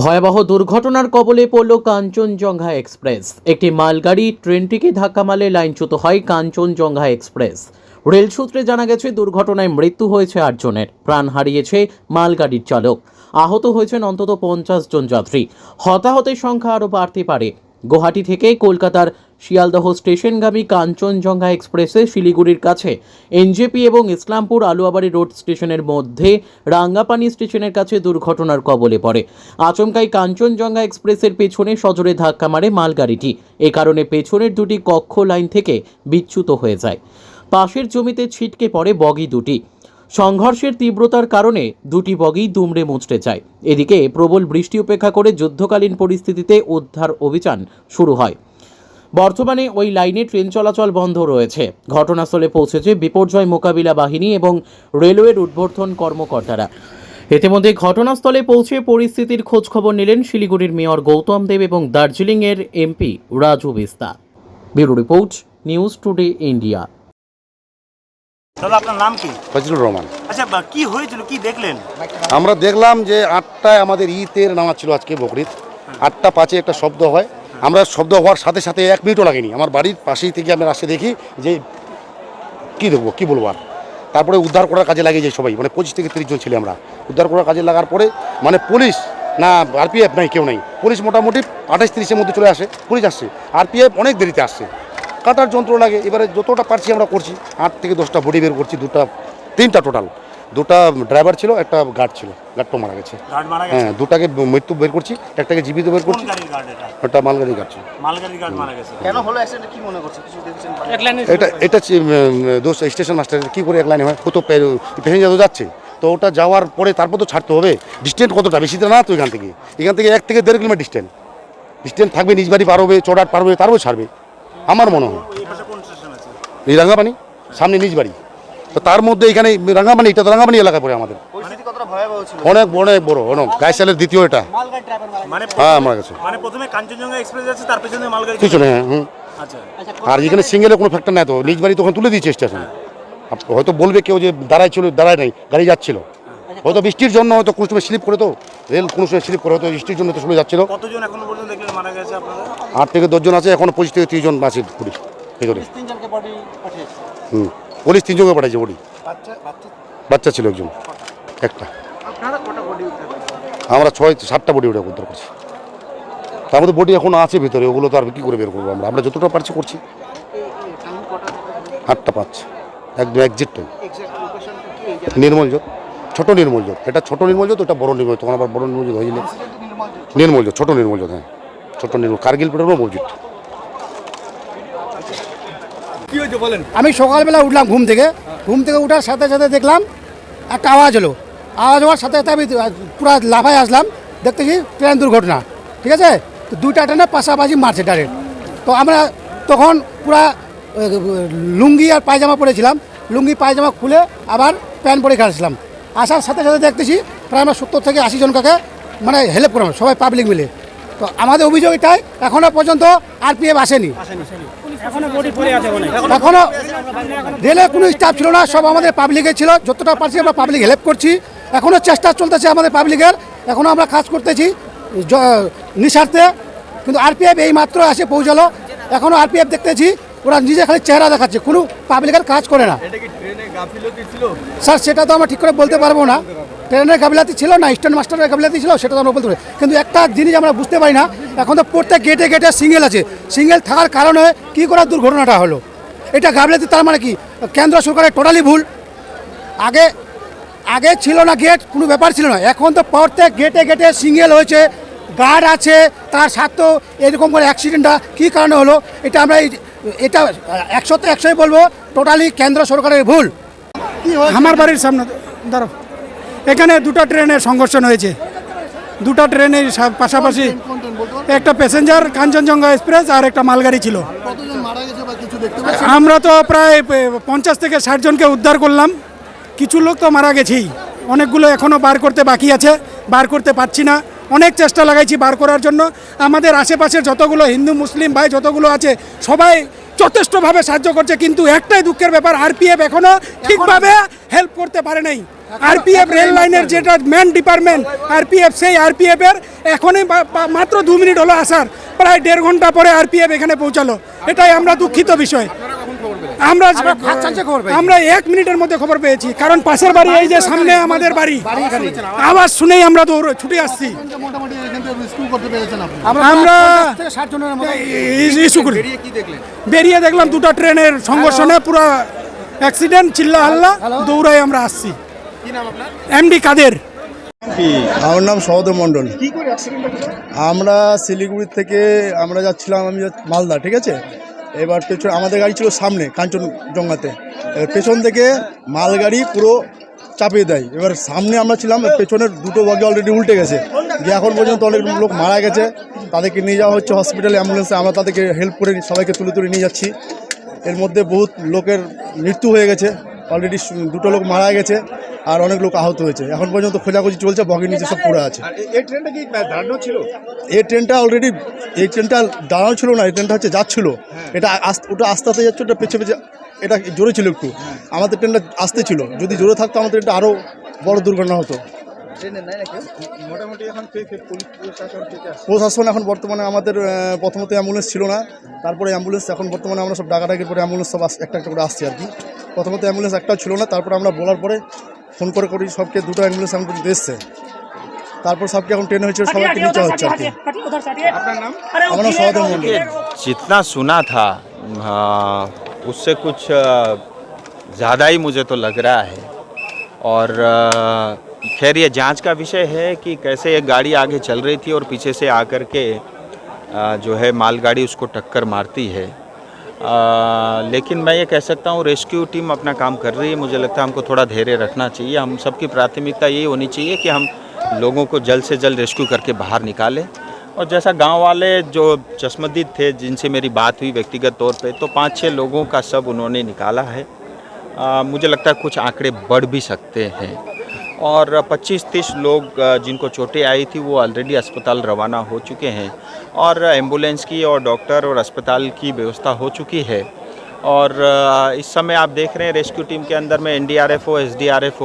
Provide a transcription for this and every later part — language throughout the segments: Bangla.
ভয়াবহ দুর্ঘটনার কবলে পড়ল কাঞ্চনজঙ্ঘা এক্সপ্রেস। একটি মালগাড়ি ট্রেনটিকে ধাক্কা মালে লাইনচ্যুত হয় কাঞ্চনজঙ্ঘা এক্সপ্রেস। রেল সূত্রে জানা গেছে, দুর্ঘটনায় মৃত্যু হয়েছে আটজনের। প্রাণ হারিয়েছে মালগাড়ির চালক। আহত হয়েছেন অন্তত পঞ্চাশ জন যাত্রী। হতাহতের সংখ্যা আরও বাড়তে পারে। গুয়াহাটি থেকে কলকাতার শিয়ালদহ স্টেশনগামী কাঞ্চনজঙ্ঘা এক্সপ্রেসে শিলিগুড়ির কাছে। এনজেপি এবং ইসলামপুর আলুয়াবাড়ি রোড স্টেশনের মধ্যে রাঙ্গাপানি স্টেশনের কাছে দুর্ঘটনার কবলে পড়ে। আচমকাই কাঞ্চনজঙ্ঘা এক্সপ্রেসের পেছনে সজোরে ধাক্কা মারে মালগাড়িটি। এ কারণে পেছনের দুটি কক্ষ লাইন থেকে বিচ্যুত হয়ে যায়। পাশের জমিতে ছিটকে পড়ে বগি দুটি। সংঘর্ষের তীব্রতার কারণে দুটি বগি দুমড়ে মুচড়ে যায়। এদিকে প্রবল বৃষ্টি উপেক্ষা করে যুদ্ধকালীন পরিস্থিতিতে উদ্ধার অভিযান শুরু হয়। বর্তমানে ওই লাইনে ট্রেন চলাচল বন্ধ রয়েছে। ঘটনাস্থলে পৌঁছেছে বিপর্যয় মোকাবিলা বাহিনী এবং রেলওয়ের উদ্বোধন কর্মকর্তারা। ইতিমধ্যে ঘটনাস্থলে পৌঁছে পরিস্থিতির খোঁজখবর নিলেন শিলিগুড়ির মেয়র গৌতম দেব এবং দার্জিলিংয়ের MP Raju Bista. Bureau report, news today, India. দাদা আপনার নাম কি? ফজলুর রহমান। আচ্ছা কি হয়েছিল? কি দেখলেন? আমরা দেখলাম যে আটটায় আমাদের ঈদের নামাজ ছিল আজকে বকরিদ আটটা পাঁচে একটা শব্দ হয়। আমরা শব্দ হওয়ার সাথে সাথে এক মিনিটও লাগেনি। আমার বাড়ির পাশেই থেকে আমরা আসে দেখি যে কি দেখব কি বলব আর। তারপরে উদ্ধার করার কাজে লাগিয়ে যাই সবাই। মানে পঁচিশ থেকে তিরিশ জন ছিল আমরা। উদ্ধার করার কাজে লাগার পরে মানে পুলিশ না আরপিএফ নাই কেউ নাই। পুলিশ মোটামুটি আঠাশ তিরিশের মধ্যে চলে আসে। পুলিশ আসছে। আরপিএফ অনেক দেরিতে আসছে। কাটার যন্ত্র লাগে। এবারে যতটা পারছি আমরা করছি। আট থেকে দশটা বডি বের করছি দুটা তিনটা টোটাল দুটা ড্রাইভার ছিল একটা গার্ড ছিল। গার্ডটা মারা গেছে। গার্ড মারা গেছে? হ্যাঁ দুটাকে মৃত্যু বের করছি একটাকে জীবিত বের করছি। গাড়ির গার্ড এটা? ওটা মালগাড়ি গার্ড ছিল। মালগাড়ির গার্ড মারা গেছে। কেন হলো অ্যাক্সিডেন্ট কি মনে করছে? কিছু দেখছেন এটা এটা দোষ স্টেশন মাস্টার কী করে এক লাইনে হয়? কত প্যাসেঞ্জার তো যাচ্ছে। তো ওটা যাওয়ার পরে তারপর তো ছাড়তে হবে। ডিস্টেন্স কতটা? বেশি তো না তো এখান থেকে। এখান থেকে এক থেকে দেড় কিলোমিটার ডিস্টেন্স ডিস্টেন্স থাকবে নিজ বাড়ি পার হবে চড়াট পার হবে তারপর ছাড়বে। আমার মনে হয়। এই পাশে কোন স্টেশন আছে এই রাঙ্গাপানি সামনে নিজ বাড়ি। তো তার মধ্যে এখানে রাঙ্গাপানি এটা তো রাঙ্গাপানি এলাকায় পড়ে আমাদের। অনেক অনেক বড় অনেক। গাইসালের দ্বিতীয় এটা। মানে হ্যাঁ আমার কাছে মানে প্রথমে কাঞ্চনজঙ্ঘা এক্সপ্রেস আছে তার পেছনে হ্যাঁ হুম। আচ্ছা। আর এখানে সিঙ্গেলের কোনো ফ্যাক্টর নাই তো। নিজ বাড়ি তখন তুলে দিয়েছে স্টেশনে হয়তো বলবে কেউ যে দাঁড়ায় ছিল দাঁড়ায় নাই গাড়ি যাচ্ছিল। হয়তো বৃষ্টির জন্য হয়তো কোনো স্লিপ করে তো। রেল কোনো সময় স্লিপ করে হয়তো বৃষ্টির জন্য তো সময় যাচ্ছিল। কতজন এখনও পর্যন্ত দেখলেন মারা গেছে আপনারা? আট থেকে দশজন আছে এখন পঁচিশ থেকে তিরিশ জন আছে পুলিশ ভেতরে। হুম পুলিশ তিনজনকে পাঠাইছে বডি বাচ্চা বাচ্চা? বাচ্চা ছিল একজন একটা। আপনারা কটা বডি উদ্ধার করেছেন? আমরা ছয় সাতটা বডি ওটা উদ্ধার করছি। তার মধ্যে বডি এখন আছে ভিতরে ওগুলো তো আর কী করে বের করব আমরা? আমরা যতটা পারছি করছি। আটটা পাঁচ। একদম একজিট টাইম এক্সাক্ট লোকেশন কি? এই জায়গা নির্মল জোত ছোট নির্মল জোত এটা ছোট নির্মল জোত ওটা বড় নির্মল তখন আবার বড় নির্মল জোত হয়েছিল নির্মল জোত ছোট নির্মল জোত হ্যাঁ। ছোট নির্মল কার্গিল পেট্রোল মসজিদ আমি সকালবেলা উঠলাম ঘুম থেকে ঘুম থেকে উঠার সাথে সাথে দেখলাম একটা আওয়াজ হলো আওয়াজ হওয়ার সাথে সাথে আমি পুরো লাফায় আসলাম দেখতেছি ট্রেন দুর্ঘটনা ঠিক আছে? তো দুইটা ট্রেনে পাশাপাশি মারছে ডাইরেক্ট তো আমরা তখন পুরা লুঙ্গি আর পায়জামা পরেছিলাম লুঙ্গি পায়জামা খুলে আবার প্যান্ট পরে খাচ্ছিলাম আসার সাথে সাথে দেখতেছি প্রায় আমরা সত্তর থেকে আশি জনকে মানে হেল্প করলাম সবাই পাবলিক মিলে। তো আমাদের অভিযোগ এটাই এখনও পর্যন্ত আরপিএফ আসেনি। এখনও রেলের কোনো স্টাফ ছিল না সব আমাদের পাবলিকের ছিল যতটা পারছি আমরা পাবলিক হেল্প করছি। এখনও চেষ্টা চলতেছে আমাদের পাবলিকের এখনও আমরা কাজ করতেছি নিঃস্বার্থে। কিন্তু আর আরপিএফ এই মাত্র আসে পৌঁছালো এখনও আরপিএফ দেখতেছি ওরা নিজে খালি চেহারা দেখাচ্ছে কোনো পাবলিকের কাজ করে না। স্যার, সেটা তো আমরা ঠিক করে বলতে পারব না। ট্রেনের গাবিলাতি ছিল না, স্ট্যান্ড মাস্টারের গাবিলাতি ছিল, সেটা তো আমরা বলতে পারি কিন্তু একটা জিনিস আমরা বুঝতে পারি না, এখন তো প্রত্যেক গেটে গেটে সিঙ্গেল আছে। সিঙ্গেল থাকার কারণে কী করে দুর্ঘটনাটা হলো? এটা গাফিলতি তার মানে কি? কেন্দ্র সরকারের টোটালি ভুল। আগে আগে ছিল না গেট কোনো ব্যাপার ছিল না। এখন তো প্রত্যেক গেটে গেটে সিঙ্গেল হয়েছে গার্ড আছে, তার সাথেও এরকম করে অ্যাক্সিডেন্টটা কী কারণে হলো? এটা আমরা এটা একশোতে একশোই বলব টোটালি কেন্দ্র সরকারের ভুল। আমার বাড়ির সামনে দাঁড়াও। এখানে দুটো ট্রেনের সংঘর্ষণ হয়েছে। দুটো ট্রেনের পাশাপাশি একটা প্যাসেঞ্জার কাঞ্চনজঙ্ঘা এক্সপ্রেস আর একটা মালগাড়ি ছিল। আমরা তো প্রায় পঞ্চাশ থেকে ষাট জনকে উদ্ধার করলাম। কিছু লোক তো মারা গেছেই। অনেকগুলো এখনও বার করতে বাকি আছে বার করতে পারছি না। অনেক চেষ্টা লাগাইছি বার করার জন্য। আমাদের আশেপাশের যতগুলো হিন্দু মুসলিম ভাই যতগুলো আছে সবাই যথেষ্টভাবে সাহায্য করছে কিন্তু একটাই দুঃখের ব্যাপার আরপিএফ এখনও ঠিকভাবে হেল্প করতে পারে নাই। আরপিএফ রেল লাইনের যেটা মেন ডিপার্টমেন্ট আরপিএফ সেই আরপিএফ এর এখনই মাত্র দু মিনিট হলো আসার প্রায় দেড় ঘণ্টা পরে আরপিএফ এখানে পৌঁছালো। এটাই আমরা দুঃখিত বিষয়। আমরা এক মিনিটের মধ্যে খবর পেয়েছি। কারণ পাশের বাড়ি এই যে সামনে আমাদের বাড়ি আওয়াজ শুনেই আমরা দৌড় ছুটে আসছি। আমরা ইস্যু করি বেরিয়ে কি দেখলেন? বেরিয়ে দেখলাম দুটো ট্রেনের সংঘর্ষণে পুরো অ্যাক্সিডেন্ট চিল্লা হাল্লা দৌড়াই আমরা আসছি। কি এমডি কাদের? আমার নাম সহদেব মণ্ডল। আমরা শিলিগুড়ি থেকে আমরা যাচ্ছিলাম আমি মালদা ঠিক আছে? এবার পেছন, আমাদের গাড়ি ছিল সামনে, কাঞ্চনজঙ্ঘাতে। এবার পেছন থেকে মালগাড়ি পুরো চাপিয়ে দেয়। এবার সামনে আমরা ছিলাম পেছনের দুটো বগি অলরেডি উল্টে গেছে। যে এখন পর্যন্ত অনেক লোক মারা গেছে। তাদেরকে নিয়ে যাওয়া হচ্ছে হসপিটালে অ্যাম্বুলেন্সে আমরা তাদেরকে হেল্প করে সবাইকে তুলে তুলে নিয়ে যাচ্ছি। এর মধ্যে বহুত লোকের মৃত্যু হয়ে গেছে। অলরেডি দুটো লোক মারা গেছে আর অনেক লোক আহত হয়েছে। এখন পর্যন্ত খোঁজাখুঁজি চলছে বগির নিচে সব পুরো আছে। এই ট্রেনটা কি দাঁড়ানো ছিল? এই ট্রেনটা অলরেডি এই ট্রেনটা দাঁড়ানো ছিল না এই ট্রেনটা হচ্ছে যাচ্ছিল। এটা আস্তে ওটা আস্তে আস্তে যাচ্ছে ওটা পেছে পেছে এটা জোরে ছিল একটু। আমাদের ট্রেনটা আসতে ছিল। যদি জোরে থাকতো আমাদের এটা আরও বড় দুর্ঘটনা হতো। মোটামুটি এখন কে কে পুলিশ প্রশাসন থেকে আসছে প্রশাসন এখন বর্তমানে আমাদের আহ, প্রথমত অ্যাম্বুলেন্স ছিল না তারপরে অ্যাম্বুলেন্স এখন বর্তমানে আমরা সব ডাকাডাকির পরে অ্যাম্বুলেন্স সব আস- একটা একটা করে আসছে আর কি প্রথমত অ্যাম্বুলেন্স একটাও ছিল না তারপরে আমরা বলার পরে ফোন করে করি সবকে দুটো অ্যাম্বুলেন্স এখন পর্যন্ত এসছে তারপর সবকে এখন ট্রেন হয়েছে সবাইকে নিচে হচ্ছে আর কি আপনার নাম আমার নাম সহদেব মন্ডল जितना सुना था हाँ, उससे कुछ ज़्यादा ही मुझे तो लग रहा है और अ, खैर ये जाँच का विषय है कि कैसे एक गाड़ी आगे चल रही थी और पीछे से आकर के जो है मालगाड़ी उसको टक्कर मारती है। अ, लेकिन मैं ये कह सकता हूँ रेस्क्यू टीम अपना काम कर रही है। मुझे लगता है हमको थोड़ा धैर्य रखना चाहिए। हम सबकी प्राथमिकता यही होनी चाहिए कि हम लोगों को जल्द से जल्द रेस्क्यू करके बाहर निकालें। और जैसा गाँव वाले जो चश्मदीद थे जिनसे मेरी बात हुई व्यक्तिगत तौर पे तो पाँच छः लोगों का सब उन्होंने निकाला है। आ, मुझे लगता है कुछ आंकड़े बढ़ भी सकते हैं। और 25-30 लोग जिनको चोटें आई थी वो ऑलरेडी अस्पताल रवाना हो चुके हैं। और एंबुलेंस की और डॉक्टर और अस्पताल की व्यवस्था हो चुकी है। और इस समय आप देख रहे हैं रेस्क्यू टीम के अंदर में एनडीआरएफ एसडीआरएफ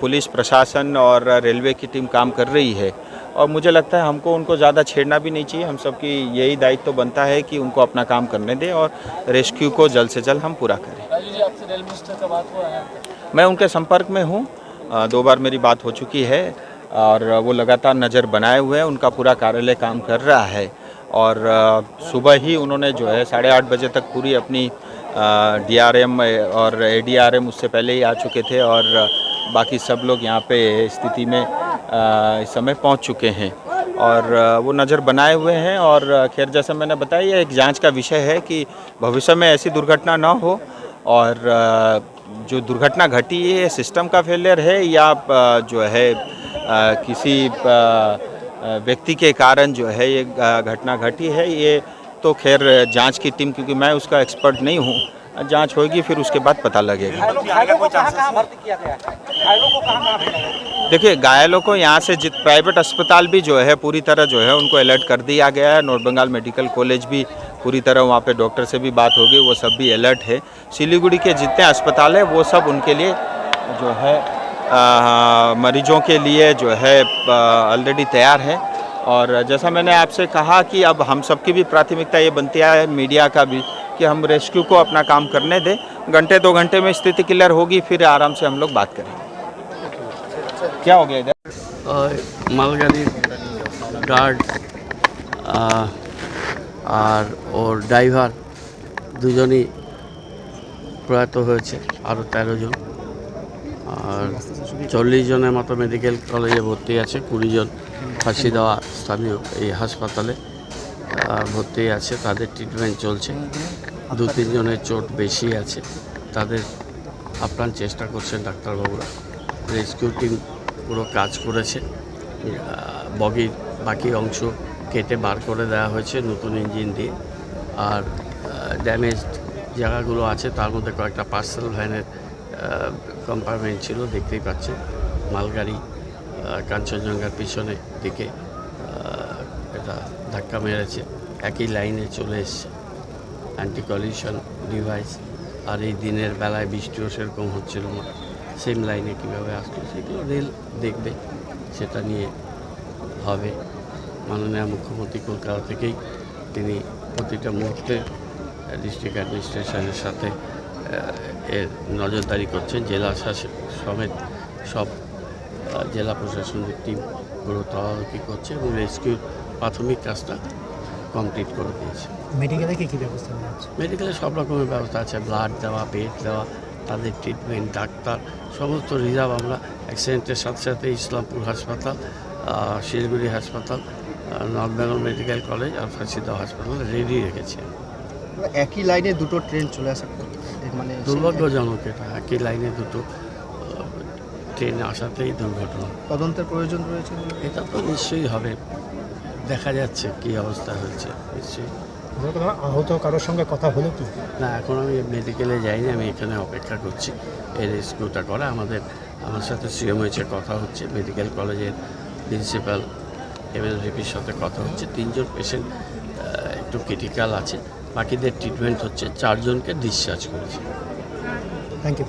पुलिस प्रशासन और रेलवे की टीम काम कर रही है। और मुझे लगता है हमको उनको ज़्यादा छेड़ना भी नहीं चाहिए। हम सबकी यही दायित्व तो बनता है कि उनको अपना काम करने दें और रेस्क्यू को जल्द से जल्द हम पूरा करें। मैं उनके संपर्क में हूँ। दो बार मेरी बात हो चुकी है और वो लगातार नज़र बनाए हुए हैं, उनका पूरा कार्यालय काम कर रहा है और सुबह ही उन्होंने जो है साढ़े आठ बजे तक पूरी अपनी डीआरएम और एडीआरएम उससे पहले ही आ चुके थे और बाकी सब लोग यहाँ पे स्थिति में इस समय पहुँच चुके हैं और वो नज़र बनाए हुए हैं और खैर जैसा मैंने बताया एक जाँच का विषय है कि भविष्य में ऐसी दुर्घटना ना हो और जो दुर्घटना घटी है सिस्टम का फेलियर है या जो है किसी व्यक्ति के कारण जो है ये घटना घटी है? ये तो खैर जाँच की टीम क्योंकि मैं उसका एक्सपर्ट नहीं हूँ जाँच होगी फिर उसके बाद पता लगेगा। देखिए घायलों को यहाँ से जित प्राइवेट अस्पताल भी जो है पूरी तरह जो है उनको अलर्ट कर दिया गया है। नॉर्थ बंगाल मेडिकल कॉलेज भी पूरी तरह वहाँ पे डॉक्टर से भी बात होगी वो सब भी अलर्ट है। सिलीगुड़ी के जितने अस्पताल हैं वो सब उनके लिए जो है आ, मरीजों के लिए जो है ऑलरेडी तैयार है। और जैसा मैंने आपसे कहा कि अब हम सबकी भी प्राथमिकता ये बनती है मीडिया का भी कि हम रेस्क्यू को अपना काम करने दें। घंटे दो घंटे में स्थिति क्लियर होगी फिर आराम से हम लोग बात करेंगे। क्या हो गया इधर? मालगाड़ी गार्ड আর ওর ড্রাইভার দুজনই প্রয়াত হয়েছে, আরও তেরো জন। আর চল্লিশ জনের মতো মেডিকেল কলেজে ভর্তি আছে, কুড়ি জন ফাঁসি দেওয়া স্থানীয় এই হাসপাতালে ভর্তি আছে, তাদের ট্রিটমেন্ট চলছে। দু তিনজনের চোট বেশি আছে, তাদের আপ্রাণ চেষ্টা করছেন ডাক্তারবাবুরা। রেস্কিউ টিম পুরো কাজ করেছে বগির বাকি অংশ কেটে বার করে দেওয়া হয়েছে নতুন ইঞ্জিন দিয়ে। আর ড্যামেজড জায়গাগুলো আছে, তার মধ্যে কয়েকটা পার্সেল ভ্যানের কম্পার্টমেন্ট ছিল, দেখতেই পাচ্ছেন। মালগাড়ি কাঞ্চনজঙ্ঘার পিছনে দিকে এটা ধাক্কা মেরেছে। একই লাইনে চলে এসছে। অ্যান্টি কলিউশন ডিভাইস আর এই দিনের বেলায় বৃষ্টিও সেরকম হচ্ছিল না। সেম লাইনে কীভাবে আসলো, সেগুলো রেল দেখবে, সেটা নিয়ে হবে। মাননীয় মুখ্যমন্ত্রী কলকাতা থেকেই তিনি প্রতিটা মুহূর্তে ডিস্ট্রিক্ট অ্যাডমিনিস্ট্রেশনের সাথে এর নজরদারি করছেন। জেলা শাসক সমেত সব জেলা প্রশাসনের টিম পুরো তদারকি করছে এবং রেস্কিউর প্রাথমিক কাজটা কমপ্লিট করে দিয়েছে। মেডিকেলে কি কি ব্যবস্থা নেওয়া হচ্ছে? মেডিকেলে সব রকমের ব্যবস্থা আছে। ব্লাড দেওয়া বেড দেওয়া তাদের ট্রিটমেন্ট ডাক্তার সমস্ত রিজার্ভ আমরা অ্যাক্সিডেন্টের সাথে সাথে ইসলামপুর হাসপাতাল শিলিগুড়ি হাসপাতাল বেঙ্গল মেডিকেল কলেজ আর ফাঁসিদহ হাসপাতাল রেডি রেখেছে। একই লাইনে দুটো ট্রেন চলে আসা মানে দুর্ভাগ্যজনক এটা একই লাইনে দুটো ট্রেন আসাতেই দুর্ঘটনা। তদন্তের প্রয়োজন রয়েছে এটা তো নিশ্চয়ই হবে দেখা যাচ্ছে কী অবস্থা হয়েছে নিশ্চয়ই। আহত কারোর সঙ্গে কথা হলো কি? না এখন আমি মেডিকেলে যাইনি আমি এখানে অপেক্ষা করছি এই রেস্কিউটা করা আমাদের আমার সাথে সিএমএইচের কথা হচ্ছে মেডিকেল কলেজের প্রিন্সিপাল এমএলভিপির সাথে কথা হচ্ছে। তিনজন পেশেন্ট একটু ক্রিটিক্যাল আছে বাকিদের ট্রিটমেন্ট হচ্ছে। চারজনকে ডিসচার্জ করেছে। Thank you